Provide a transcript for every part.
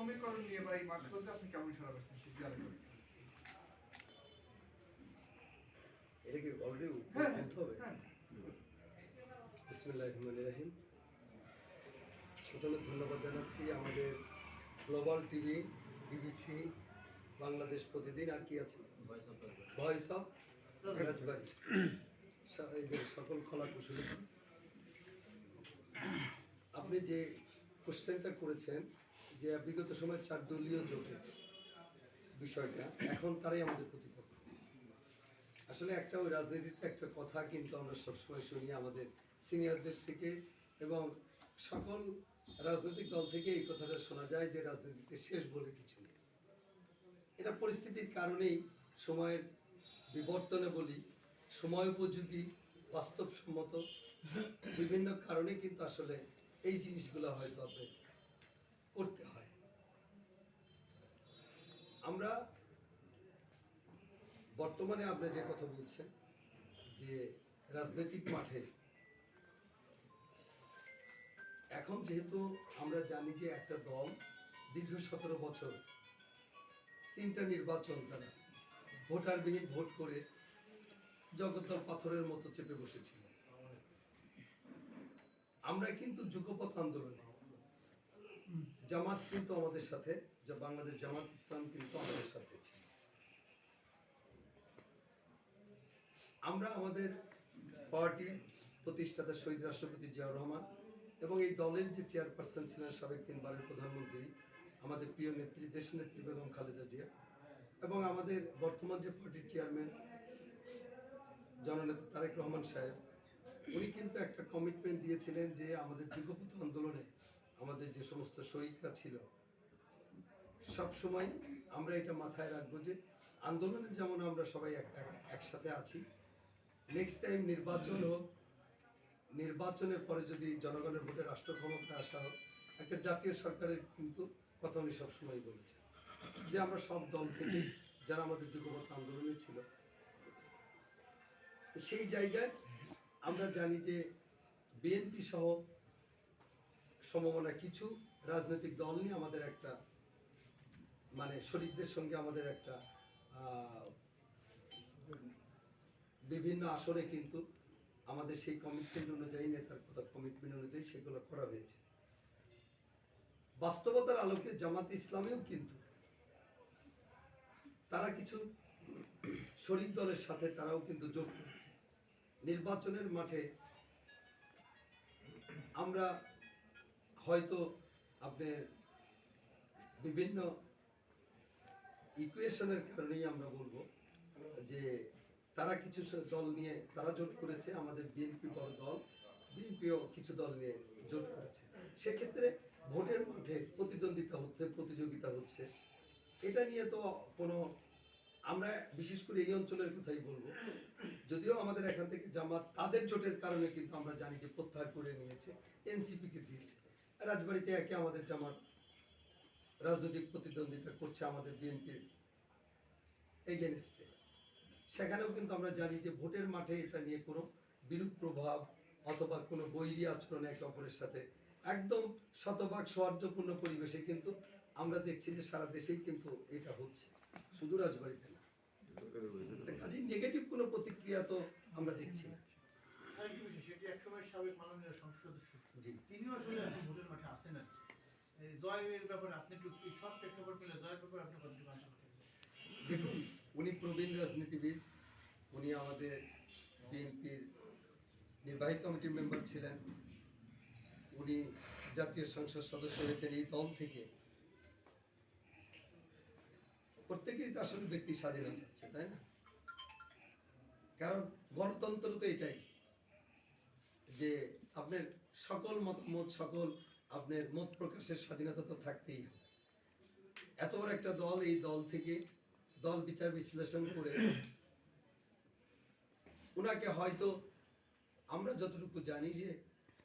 সমীকরণ নিয়ে বা এই মাঠ বলতে আপনি কেমন সারা পাচ্ছেন সেটি করি এটা কি অলরেডি হ্যাঁ বলতে হবে? হ্যাঁ। বিসমিল্লাহ রহমান রাহিম। প্রথমে ধন্যবাদ জানাচ্ছি আমাদের গ্লোবাল টিভি বিবিসি বাংলাদেশ প্রতিদিন আর কি আছে? ভয়েস অফ রাজবাড়ি এদের সকল কলা কুশলী আপনি যে কোশ্চেনটা করেছেন যে বিগত সময় চার দলীয় জোটে বিষয়টা, এখন তারাই আমাদের প্রতিপক্ষ। আসলে একটা ওই রাজনীতিতে একটা কথা কিন্তু আমরা সবসময় শুনি আমাদের সিনিয়রদের থেকে এবং সকল রাজনৈতিক দল থেকে এই কথাটা শোনা যায় যে রাজনীতিতে শেষ বলে কিছু নেই। এটা পরিস্থিতির কারণেই সময়ের বিবর্তনে বলি, সময় উপযোগী, বাস্তবসম্মত, বিভিন্ন কারণে কিন্তু আসলে এই জিনিসগুলো হয়তো আপনি করতে হয়। আমরা বর্তমানে আপনি যে কথা বলছেন, যে রাজনৈতিক মাঠে এখন যেহেতু আমরা জানি যে একটা দল দীর্ঘ সতেরো বছর তিনটা নির্বাচন তারা ভোটারবিহীন ভোট করে জগদ্দল পাথরের মতো চেপে বসেছিল। আমরা কিন্তু যুগপথ আন্দোলনে। জামাত কিন্তু আমাদের সাথে, যা বাংলাদেশ জামাত ইসলাম কিন্তু আমাদের সাথে ছিল। আমরা আমাদের পার্টির প্রতিষ্ঠাতা শহীদ রাষ্ট্রপতি জিয়াউর রহমান এবং এই দলের যে চেয়ারপারসন ছিলেন সাবেক তিনবারের প্রধানমন্ত্রী, আমাদের প্রিয় নেত্রী, দেশনেত্রী বেগম খালেদা জিয়া এবং আমাদের বর্তমান যে পার্টির চেয়ারম্যান জননেতা তারেক রহমান সাহেব উনি কিন্তু একটা কমিটমেন্ট দিয়েছিলেন যে আমাদের যুগপথ আন্দোলনে আমাদের যে সমস্ত শহীদরা ছিল সব সময় আমরা এটা মাথায় রাখব যে আন্দোলনে যেমন আমরা সবাই এক- এক- একসাথে আছি নেক্সট টাইম নির্বাচন হোক, নির্বাচনের পরে যদি জনগণের ভোটে রাষ্ট্র ক্ষমতা আসা হোক, একটা জাতীয় সরকারের কিন্তু কথা উনি সবসময় বলেছেন যে আমরা সব দল থেকে যারা আমাদের যুগপথ আন্দোলনে ছিল, সেই জায়গায় আমরা জানি যে বিএনপি সহ সম্ভাবনা কিছু রাজনৈতিক দল নিয়ে আমাদের একটা মানে শরীরদের সঙ্গে আমাদের একটা বিভিন্ন আসরে কিন্তু আমাদের সেই কমিটমেন্ট অনুযায়ী, নেতার কথা কমিটমেন্ট অনুযায়ী সেগুলো করা হয়েছে। বাস্তবতার আলোকে জামাত ইসলামেও কিন্তু তারা কিছু শরিক দলের সাথে তারাও কিন্তু যোগ নির্বাচনের মাঠে আমরা হয়তো আপনার বিভিন্ন ইকুয়েশনের কারণেই আমরা বলব যে তারা কিছু দল নিয়ে তারা জোট করেছে, আমাদের বিএনপি বড় দল, বিএনপিও কিছু দল নিয়ে জোট করেছে। সেক্ষেত্রে ভোটের মাঠে প্রতিদ্বন্দ্বিতা হচ্ছে, প্রতিযোগিতা হচ্ছে। এটা নিয়ে তো কোনো আমরা বিশেষ করে এই অঞ্চলের কথাই বলব। যদিও আমাদের এখান থেকে জামাত তাদের জোটের কারণে কিন্তু আমরা জানি যে প্রত্যাহার করে নিয়েছে, এনসিপিকে দিয়েছে। রাজবাড়িতে একে আমাদের জামাত রাজনৈতিক প্রতিদ্বন্দ্বিতা করছে আমাদের বিএনপির এগেনস্টে। সেখানেও কিন্তু আমরা জানি যে ভোটের মাঠে এটা নিয়ে কোনো বিরূপ প্রভাব অথবা কোনো বৈরী আচরণ একে অপরের সাথে একদম শতভাগ সৌহার্দ্যপূর্ণ পরিবেশে কিন্তু আমরা দেখছি যে সারা দেশেই কিন্তু এটা হচ্ছে। শুধু রাজবাড়িতে না। কাজেই নেগেটিভ কোনো প্রতিক্রিয়া তো আমরা দেখছি না। সেটি একসময় সাবেক মাননীয় সংসদ সদস্য তিনিও আসলে ভোটের মাঠে আসেন আর জয়ের ব্যাপারে আপনি একটু সব প্রেক্ষাপট মিলে জয়ের ব্যাপারে আপনি কতটুকু আশা দেখুন উনি প্রবীণ রাজনীতিবিদ উনি আমাদের বিএনপির নির্বাহী কমিটির মেম্বার ছিলেন। উনি জাতীয় সংসদ সদস্য হয়েছেন এই দল থেকে। প্রত্যেকেরই তো আসলে ব্যক্তি স্বাধীনতা আছে, তাই না? কারণ গণতন্ত্র তো এটাই, যে আপনার সকল মতামত, সকল আপনার মত প্রকাশের স্বাধীনতা তো থাকতেই হবে। এত বড় একটা দল এই দল থেকে দল বিচার বিশ্লেষণ করে ওনাকে হয়তো আমরা যতটুকু জানি যে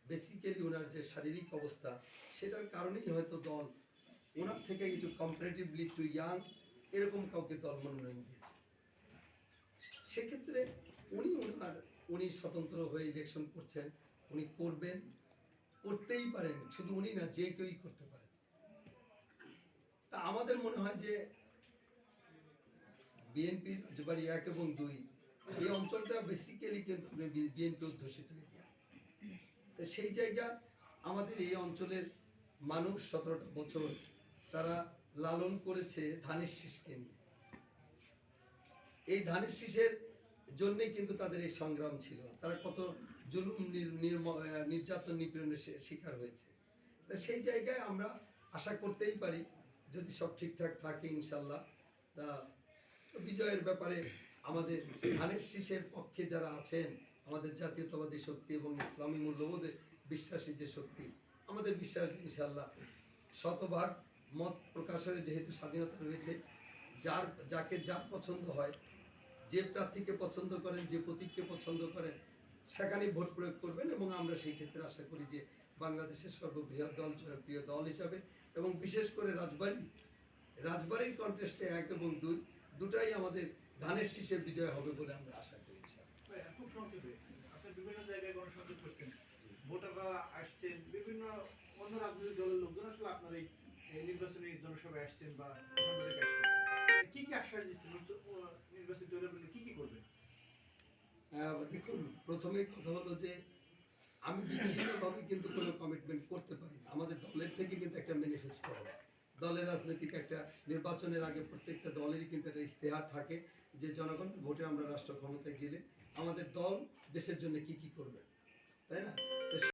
বেসিক্যালি ওনার যে শারীরিক অবস্থা, সেটার কারণেই হয়তো দল ওনার থেকে একটু কম্পারেটিভলি একটু ইয়াং এরকম কাউকে দল মনোনয়ন দিয়েছে। সেক্ষেত্রে উনি ওনার, উনি স্বতন্ত্র হয়ে ইলেকশন করছেন, উনি করবেন, করতেই পারেন, শুধু উনি না, যে কেউই করতে পারেন তা আমাদের মনে হয় যে বিএনপির রাজবাড়ি এক এবং দুই, এই অঞ্চলটা বেসিক্যালি কিন্তু বিএনপি অধ্যুষিত তো সেই জায়গা আমাদের এই অঞ্চলের মানুষ সতেরোটা বছর তারা লালন করেছে ধানের শীষকে নিয়ে। এই ধানের শীষের জন্যই কিন্তু তাদের এই সংগ্রাম ছিল। তারা কত জুলুম নির্যাতন নিপীড়নের শিকার হয়েছে। তা সেই জায়গায় আমরা আশা করতেই পারি যদি সব ঠিকঠাক থাকে ইনশাল্লাহ। তা বিজয়ের ব্যাপারে আমাদের ধানের শীষের পক্ষে যারা আছেন আমাদের জাতীয়তাবাদী শক্তি এবং ইসলামী মূল্যবোধে বিশ্বাসী যে শক্তি, আমাদের বিশ্বাস ইনশাল্লাহ শতভাগ মত প্রকাশের যেহেতু স্বাধীনতা রয়েছে, যার, যাকে যার পছন্দ হয়, যে প্রার্থীকে পছন্দ করেন, যে প্রতীককে পছন্দ করেন, সেখানেই ভোট প্রয়োগ করবেন এবং আমরা সেই ক্ষেত্রে আশা করি যে বাংলাদেশের সর্ববৃহৎ দল, জনপ্রিয় দল হিসাবে এবং বিশেষ করে রাজবাড়ি, রাজবাড়ির কন্টেস্টে এক এবং দুই, দুটাই আমাদের ধানের শীষে বিজয় হবে বলে আমরা আশা করি খুব সংক্ষেপে। আপনি বিভিন্ন জায়গায় গণসংযোগ করছেন, ভোটাররা আসছেন, বিভিন্ন অন্য রাজনৈতিক দলের লোকজন আসলে আপনার এই নির্বাচনী জনসভায় আসছেন বা কি কি আশ্বাস দিচ্ছেন? হলে কি কি করবেন? দেখুন প্রথমেই কথা হলো যে, আমি বিচ্ছিন্নভাবে কিন্তু কোনো কমিটমেন্ট করতে পারি না। আমাদের দলের থেকে কিন্তু একটা ম্যানিফেস্টো হবে। দলের রাজনৈতিক একটা নির্বাচনের আগে প্রত্যেকটা দলেরই কিন্তু একটা ইশতেহার থাকে যে, জনগণের ভোটে আমরা রাষ্ট্র ক্ষমতায় গেলে আমাদের দল দেশের জন্য কি কি করবে তাই না?